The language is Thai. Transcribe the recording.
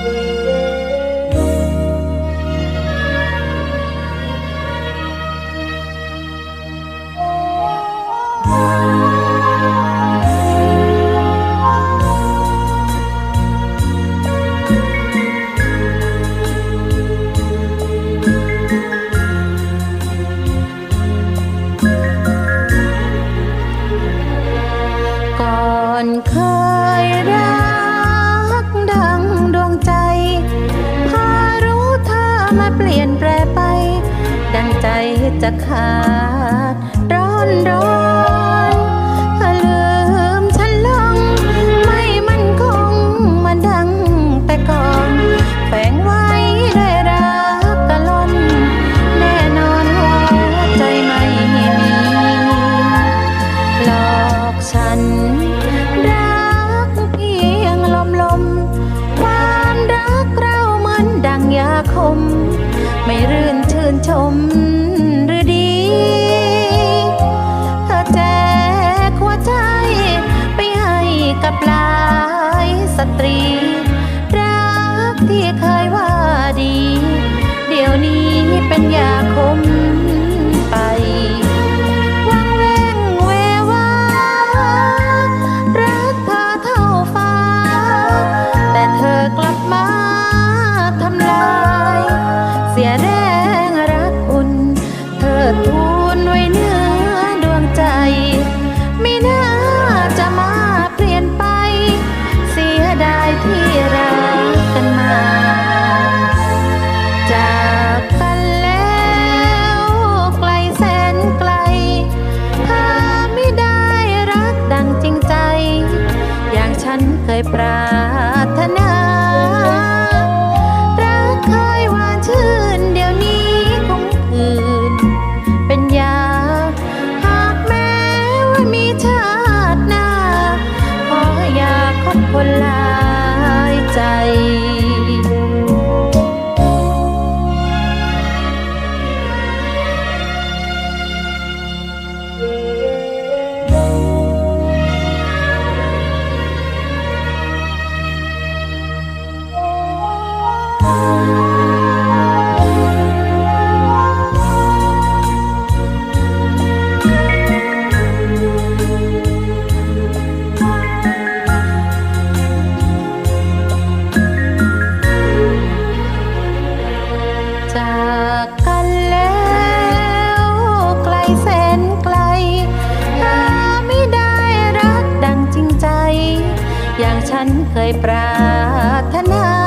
ก่อนเคย จะขาดร้อนร้อนลืมฉันลง ไม่มันคงมันดังแต่ก่อนแฝงไว้ด้วยรักกะล่อนแน่นอนหัวใจไม่มีหลอกฉันรักเพียงลมลมความรักเราเหมือนดังยาคม ไม่รื่นชื่นชม ฉันเคยปรารถนารักเคยหวานชื่นเดี๋ยวนี้คงคืน เป็นยา หากแม้ว่ามีชาติหน้า ขออย่าคบคนหลายใจจ แสนไกลหาไม่ได้รักดังจริงใจ อย่างฉันเคยปรารถนา